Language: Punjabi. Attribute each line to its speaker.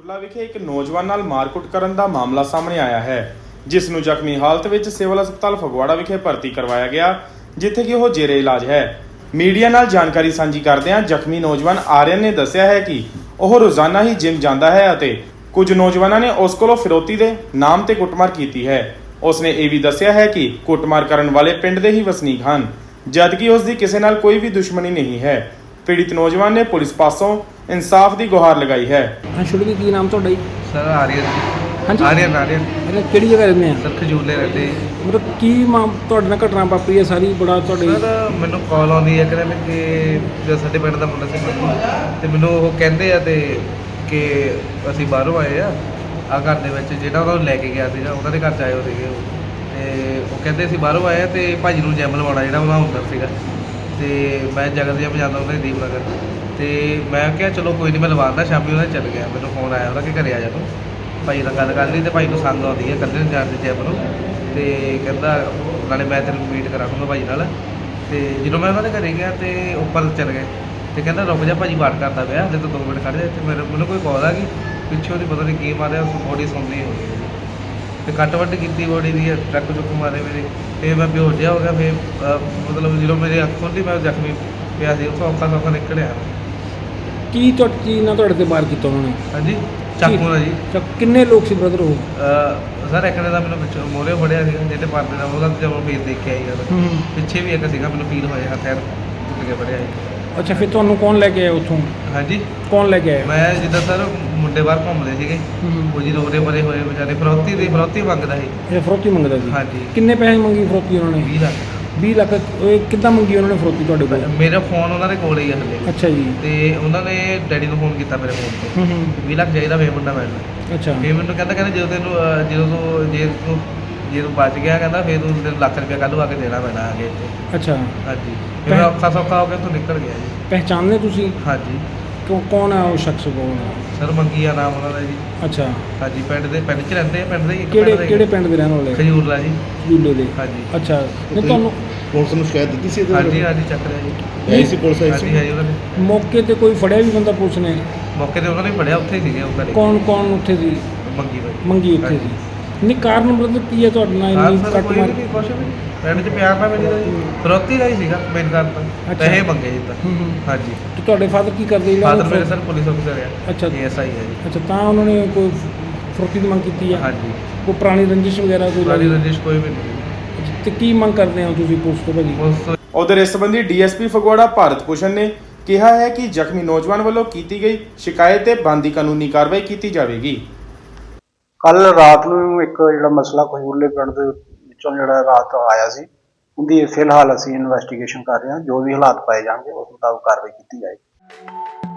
Speaker 1: ਖਜੂਰਲਾ ਵਿਖੇ ਇੱਕ ਨੌਜਵਾਨ ਨਾਲ ਮਾਰਕੁੱਟ ਕਰਨ ਦਾ ਮਾਮਲਾ ਸਾਹਮਣੇ ਆਇਆ ਹੈ, ਜਿਸ ਨੂੰ ਜ਼ਖਮੀ ਹਾਲਤ ਵਿੱਚ ਸਿਵਲ ਹਸਪਤਾਲ ਫਗਵਾੜਾ ਵਿਖੇ ਭਰਤੀ ਕਰਵਾਇਆ ਗਿਆ, ਜਿੱਥੇ ਕਿ ਉਹ ਜੇਰੇ ਇਲਾਜ ਹੈ। ਮੀਡੀਆ ਨਾਲ ਜਾਣਕਾਰੀ ਸਾਂਝੀ ਕਰਦਿਆਂ ਜ਼ਖਮੀ ਨੌਜਵਾਨ ਆਰਿਅਨ ਨੇ ਦੱਸਿਆ ਹੈ ਕਿ ਉਹ ਰੋਜ਼ਾਨਾ ਹੀ ਜਿਮ ਜਾਂਦਾ ਹੈ ਅਤੇ ਕੁਝ ਨੌਜਵਾਨਾਂ ਨੇ ਉਸ ਕੋਲੋਂ ਫਿਰੋਤੀ ਦੇ ਨਾਮ ਤੇ ਕੁੱਟਮਾਰ ਕੀਤੀ ਹੈ। ਉਸਨੇ ਇਹ ਵੀ ਦੱਸਿਆ ਹੈ ਕਿ ਕੁੱਟਮਾਰ ਕਰਨ ਵਾਲੇ ਪਿੰਡ ਦੇ ਹੀ ਵਸਨੀਕ ਹਨ, ਜਦਕਿ ਉਸ ਦੀ ਕਿਸੇ ਨਾਲ ਕੋਈ ਵੀ ਦੁਸ਼ਮਣੀ ਨਹੀਂ ਹੈ। ਪੀੜਿਤ ਨੌਜਵਾਨ ਨੇ ਪੁਲਿਸ ਪਾਸੋਂ ਇਨਸਾਫ ਦੀ ਗੁਹਾਰ ਲਗਾਈ ਹੈ।
Speaker 2: ਹਾਂ ਛੋਟੀ ਜੀ ਕੀ ਨਾਮ ਤੁਹਾਡਾ ਜੀ?
Speaker 3: ਸਰ ਆਰੀਅਨ
Speaker 2: ਹਾਂਜੀ।
Speaker 3: ਆਰੀਅਨ ਆਰੀਅਨ
Speaker 2: ਕਿਹੜੀ ਜਗ੍ਹਾ ਰਹਿੰਦੇ ਆ?
Speaker 3: ਸਰ ਖਜੂਲੇ ਰਹਿੰਦੇ
Speaker 2: ਮਤਲਬ ਕੀ ਮਾਮ ਤੁਹਾਡੇ ਨਾਲ ਘਟਨਾ ਵਾਪਰੀ ਹੈ ਸਾਰੀ? ਬੜਾ ਤੁਹਾਡੇ
Speaker 3: ਸਰ ਮੈਨੂੰ ਕਾਲ ਆਉਂਦੀ ਹੈ ਕਹਿੰਦੇ ਨੇ ਕਿ ਜੋ ਸਾਡੇ ਪਿੰਡ ਦਾ ਮੁੰਡਾ ਸੀ ਮੰਨੂ ਤੇ ਮੈਨੂੰ ਉਹ ਕਹਿੰਦੇ ਆ ਤੇ ਕਿ ਅਸੀਂ ਬਾਹਰੋਂ ਆਏ ਆ ਆ ਘਰ ਦੇ ਵਿੱਚ ਜਿਹੜਾ ਉਹਨਾਂ ਨੂੰ ਲੈ ਕੇ ਗਿਆ ਸੀਗਾ ਉਹਨਾਂ ਦੇ ਘਰ ਚ ਆਏ ਹੋ ਸੀਗੇ ਉਹ। ਤੇ ਉਹ ਕਹਿੰਦੇ ਅਸੀਂ ਬਾਹਰੋਂ ਆਏ ਆ ਤੇ ਭਾਜੀ ਨੂੰ ਜੈਮ ਲਵਾਉਣਾ ਜਿਹੜਾ ਉਹਨਾਂ ਹੁੰਦਾ ਸੀਗਾ। ਤੇ ਮੈਂ ਜਗਤ ਜਿਹਾ ਜਾਂਦਾ ਉਹਨਾਂ ਦੀ ਦੀਪਨਗਰ ਤੇ ਮੈਂ ਕਿਹਾ ਚਲੋ ਕੋਈ ਨਹੀਂ ਮੈਂ ਲਵਾਉਂਦਾ ਸ਼ਾਮੀ, ਉਹਦਾ ਚੱਲ ਗਿਆ। ਮੈਨੂੰ ਫੋਨ ਆਇਆ ਉਹਦਾ ਕਿ ਘਰੇ ਆ ਜਾ ਤੂੰ। ਭਾਈ ਨਾਲ ਗੱਲ ਕਰ ਲਈ ਤੇ ਭਾਈ ਨੂੰ ਸੰਗ ਆਉਂਦੀ ਹੈ ਇਕੱਲੇ ਨੂੰ ਜਾਣ ਦੇ ਜੈਮ ਨੂੰ ਤੇ ਕਹਿੰਦਾ ਨਾਲੇ ਮੈਂ ਤੈਨੂੰ ਮੀਟ ਕਰਾਉਂਗਾ ਭਾਈ ਨਾਲ। ਤੇ ਜਦੋਂ ਮੈਂ ਉਹਨਾਂ ਦੇ ਘਰੇ ਗਿਆ ਤੇ ਉੱਪਰ ਚੱਲ ਗਏ। ਤੇ ਕਹਿੰਦਾ, ਰੁਕ ਜਾ ਭਾਜੀ ਬਾਤ ਕਰਦਾ ਪਿਆ ਹਲੇ ਤਾਂ ਦੋ ਮਿੰਟ ਖੜ੍ਹ ਜਾ ਤੇ ਮੇਰੇ ਮੈਨੂੰ ਕੋਈ ਕਾਲ ਆ ਗਈ। ਪਿੱਛੋਂ ਦੀ ਪਤਾ ਨਹੀਂ ਕੀ ਮਾਰਿਆ ਬੋਡੀ ਸੁਣਦੀ ਹੋ ਗਈ ਤੇ ਕੱਟ ਵੱਟ ਕੀਤੀ ਬੋਡੀ ਦੀ, ਟਰੱਕ ਚੁੱਕ ਮਾਰੇ ਮੇਰੇ। ਤੇ ਮੈਂ ਬੇਹੋਸ਼ ਜਿਹਾ ਹੋ ਗਿਆ, ਫਿਰ ਮਤਲਬ ਜਦੋਂ ਮੇਰੇ ਅੱਖ ਖੁੱਲ੍ਹੀ, ਮੈਂ ਜ਼ਖਮੀ ਪਿਆ ਸੀ। ਉੱਥੋਂ ਔਖਾ ਸੌਖਾ ਨਿਕਲਿਆ।
Speaker 2: ਕੀ ਤੁਹਾਡੀ ਕੀ ਨਾਲ ਤੁਹਾਡੇ ਤੇ ਵਾਰ ਕੀਤਾ ਉਹਨਾਂ ਨੇ?
Speaker 3: ਹਾਂਜੀ ਚਾਕੂ ਨਾਲ ਜੀ
Speaker 2: ਅੱਛਾ, ਕਿੰਨੇ ਲੋਕ ਸੀ ਬ੍ਰਦਰ ਉਹ?
Speaker 3: ਅਹ, ਸਰ ਇੱਕ ਨੇ ਤਾਂ ਮੈਨੂੰ ਵਿੱਚੋਂ ਮੋਰੇ ਫੜਿਆ ਸੀਗਾ ਜਿਹਦੇ ਪਰਦੇ ਦਾ ਉਹਦਾ ਜਦੋਂ ਫੇਸ ਦੇਖਿਆ ਹੀ ਉਹਦਾ।
Speaker 2: ਹੂੰ।
Speaker 3: ਪਿੱਛੇ ਵੀ ਇੱਕ ਸੀਗਾ ਮੈਨੂੰ ਫੀਲ ਹੋਇਆ ਹੱਥ ਐਨ ਟੁੱਟ ਕੇ ਫੜਿਆ ਸੀ।
Speaker 2: ਅੱਛਾ ਫਿਰ ਤੁਹਾਨੂੰ ਕੌਣ ਲੈ ਕੇ ਆਇਆ ਉੱਥੋਂ?
Speaker 3: ਹਾਂਜੀ।
Speaker 2: ਕੌਣ ਲੈ ਕੇ ਆਇਆ?
Speaker 3: ਮੈਂ ਜਿੱਦਾਂ ਸਰ ਮੁੰਡੇ ਬਾਹਰ ਘੁੰਮਦੇ ਸੀਗੇ। ਉਹ ਜੀ ਰੋਰੇ ਬਰੇ ਹੋਏ ਵਿਚਾਰੇ ਫਰੌਤੀ ਦੀ ਫਰੌਤੀ ਮੰਗਦਾ ਸੀ।
Speaker 2: ਇਹ ਫਰੋਤੀ ਮੰਗਦਾ ਸੀ?
Speaker 3: ਹਾਂਜੀ।
Speaker 2: ਕਿੰਨੇ ਪੈਸੇ ਮੰਗੀ ਫਰੋਤੀ ਉਹਨਾਂ ਨੇ?
Speaker 3: 20 ਲੱਖ।
Speaker 2: 20 ਲੱਖ ਇਹ ਕਿੱਦਾਂ ਮੰਗੀ ਉਹਨਾਂ ਨੇ ਫਰੋਤੀ ਤੁਹਾਡੇ ਕੋਲ?
Speaker 3: ਮੇਰਾ ਫੋਨ ਉਹਨਾਂ ਦੇ ਕੋਲ ਹੀ ਆ ਹਲੇ।
Speaker 2: ਅੱਛਾ ਜੀ।
Speaker 3: ਤੇ ਉਹਨਾਂ ਨੇ ਡੈਡੀ ਨੂੰ ਫੋਨ ਕੀਤਾ ਮੇਰੇ ਫੋਨ ਤੇ।
Speaker 2: ਹੂੰ ਹੂੰ।
Speaker 3: 20 ਲੱਖ ਚਾਹੀਦਾ ਵੇ ਮੁੰਡਾ ਮੈਨੂੰ।
Speaker 2: ਅੱਛਾ।
Speaker 3: ਫੇਰ ਮੈਨੂੰ ਕਹਿੰਦਾ ਕਹਿੰਦਾ ਜਦੋਂ ਤੈਨੂੰ ਅਹ, ਜਦੋਂ ਤੂੰ ਜੇ ਤੂੰ ਜੇ ਤੂੰ ਬਚ ਗਿਆ ਕਹਿੰਦਾ ਫੇਰ ਤੂੰ ਤੈਨੂੰ ਲੱਖ ਰੁਪਇਆ ਕੱਲ੍ਹ ਨੂੰ ਆ ਕੇ ਦੇਣਾ ਪੈਣਾ ਅੱਗੇ। ਇੱਥੇ
Speaker 2: ਅੱਛਾ।
Speaker 3: ਹਾਂਜੀ। ਫਿਰ ਮੈਂ ਔਖਾ ਸੌਖਾ ਹੋ ਕੇ ਤੂੰ ਨਿਕਲ ਗਿਆ ਜੀ।
Speaker 2: ਪਹਿਚਾਨਦੇ ਤੁਸੀਂ?
Speaker 3: ਹਾਂਜੀ।
Speaker 2: ਕਿ ਕੌਣ ਹੈ ਉਹ ਸ਼ਖਸ ਕੌਣ ਹੈ
Speaker 3: ਸਰ ਮੰਗੀ ਆ ਨਾਮ ਉਹਨਾਂ ਦਾ ਜੀ।
Speaker 2: ਅੱਛਾ।
Speaker 3: ਹਾਂਜੀ ਪਿੰਡ ਦੇ ਪਿੰਡ 'ਚ ਰਹਿੰਦੇ ਆ ਪਿੰਡ ਦੇ ਹੀ, ਇੱਕ
Speaker 2: ਕਿਹੜੇ
Speaker 3: ਪਿੰਡ ਦੇ।
Speaker 2: ਕਿਹੜੇ ਪਿੰਡ ਦੇ ਰਹਿਣ ਵਾਲੇ?
Speaker 3: ਖਜੂਰਲਾ ਜੀ।
Speaker 2: ਜੂਲੇ ਦੇ।
Speaker 3: ਹਾਂਜੀ।
Speaker 2: ਅੱਛਾ। ਨਹੀਂ ਤੁਹਾਨੂੰ
Speaker 4: ਪੁਲਿਸ ਨੂੰ ਸ਼ਿਕਾਇਤ ਦਿੱਤੀ ਸੀ ਇਹਦੇ ਬਾਰੇ?
Speaker 3: ਹਾਂਜੀ ਹਾਂਜੀ ਚੱਕ ਰਿਹਾ ਜੀ।
Speaker 4: ਆਈ ਸੀ ਪੁਲਿਸ ਆਈ
Speaker 3: ਹਾਂਜੀ
Speaker 4: ਸੀ।
Speaker 3: ਹਾਂਜੀ ਉਹਨਾਂ ਨੇ
Speaker 2: ਮੌਕੇ ਤੇ ਕੋਈ ਫੜਿਆ ਵੀ ਬੰਦਾ ਪੁਲਿਸ ਨੇ?
Speaker 3: ਮੌਕੇ ਤੇ ਉਹਨਾਂ ਨੇ ਫੜਿਆ ਉੱਥੇ ਹੀ ਸੀਗੇ ਉਹ ਘਰੇ।
Speaker 2: ਕੌਣ ਕੌਣ ਉੱਥੇ ਸੀ?
Speaker 3: ਮੰਗੀ ਬਾਈ
Speaker 2: ਮੰਗੀ ਉੱਥੇ। ਸੀ। ਨਹੀਂ ਕਾਰਨ ਬ੍ਰਦਰ ਕੀ ਹੈ ਤੁਹਾਡੇ ਨਾਲ
Speaker 3: ਹਾਂ
Speaker 2: ਇੰਨੀ
Speaker 3: ਸਰ
Speaker 2: ਕੱਟ
Speaker 3: ਕੋਈ
Speaker 2: ਮਾਰ
Speaker 3: ਨਹੀਂ ਕੁਛ ਵੀ ਨਹੀਂ। ਪਿੰਡ 'ਚ ਪਿਆਰ ਨਾਲ ਮਿਲੀ ਦਾ ਜੀ। ਫਰੋਤੀ ਦਾ ਹੀ ਸੀਗਾ ਮੇਨ ਕਾਰਨ ਤਾਂ।
Speaker 2: ਅੱਛਾ।
Speaker 3: ਪੈਸੇ ਮੰਗੇ ਜੀ ਤਾਂ
Speaker 2: ਹੂੰ ਹੂੰ।
Speaker 3: ਹਾਂਜੀ।
Speaker 2: ਤੇ ਤੁਹਾਡੇ ਫਾਦਰ ਕੀ ਕਰਦੇ ਜਿਹੜਾ
Speaker 3: ਫਾਦਰ ਮੇਰੇ ਸਰ ਪੁਲਿਸ ਅਫਸਰ ਆ।
Speaker 2: ਅੱਛਾ।
Speaker 3: ਐਸਆਈ ਹੈ ਜੀ।
Speaker 2: ਅੱਛਾ ਤਾਂ ਉਹਨਾਂ ਨੇ ਕੋਈ ਫਰੋਤੀ ਦੀ ਮੰਗ ਕੀਤੀ ਹੈ
Speaker 3: ਹਾਂਜੀ।
Speaker 2: ਕੋਈ ਪੁਰਾਣੀ ਰੰਜਿਸ਼ ਵਗੈਰਾ ਕੋਈ
Speaker 3: ਪੁਰਾਣੀ
Speaker 2: ਲੱਗੀ?
Speaker 3: ਰੰਜਿਸ਼ ਕੋਈ ਵੀ ਨਹੀਂ।
Speaker 2: ਤੇ ਕੀ ਮੰਗ ਕਰਦੇ ਹੋ ਤੁਸੀਂ ਪੁਲਿਸ ਤੋਂ ਭਾਜੀ?
Speaker 1: ਉਧਰ ਇਸ ਸੰਬੰਧੀ ਡੀਐਸਪੀ ਫਗਵਾੜਾ ਭਾਰਤ ਭੂਸ਼ਣ ਨੇ ਕਿਹਾ ਹੈ ਕਿ ਜ਼ਖਮੀ ਨੌਜਵਾਨ ਵੱਲੋਂ ਕੀਤੀ ਗਈ ਸ਼ਿਕਾਇਤ ਤੇ ਬੰਦੀ ਕਾਨੂੰਨੀ ਕਾਰਵਾਈ ਕੀਤੀ ਜਾਵੇਗੀ।
Speaker 5: ਕੱਲ ਰਾਤ ਨੂੰ ਇੱਕ ਜਿਹੜਾ ਮਸਲਾ ਖਜੂਰਲੇ ਪਿੰਡ ਦੇ ਵਿੱਚੋਂ ਜਿਹੜਾ ਰਾਤ ਆਇਆ ਸੀ ਉਹਦੀ ਫਿਲਹਾਲ ਅਸੀਂ ਇਨਵੈਸਟੀਗੇਸ਼ਨ ਕਰ ਰਹੇ ਹਾਂ ਜੋ ਵੀ ਹਾਲਾਤ ਪਾਏ ਜਾਣਗੇ ਉਸ ਮੁਤਾਬਕ ਕਾਰਵਾਈ ਕੀਤੀ ਜਾਏਗੀ।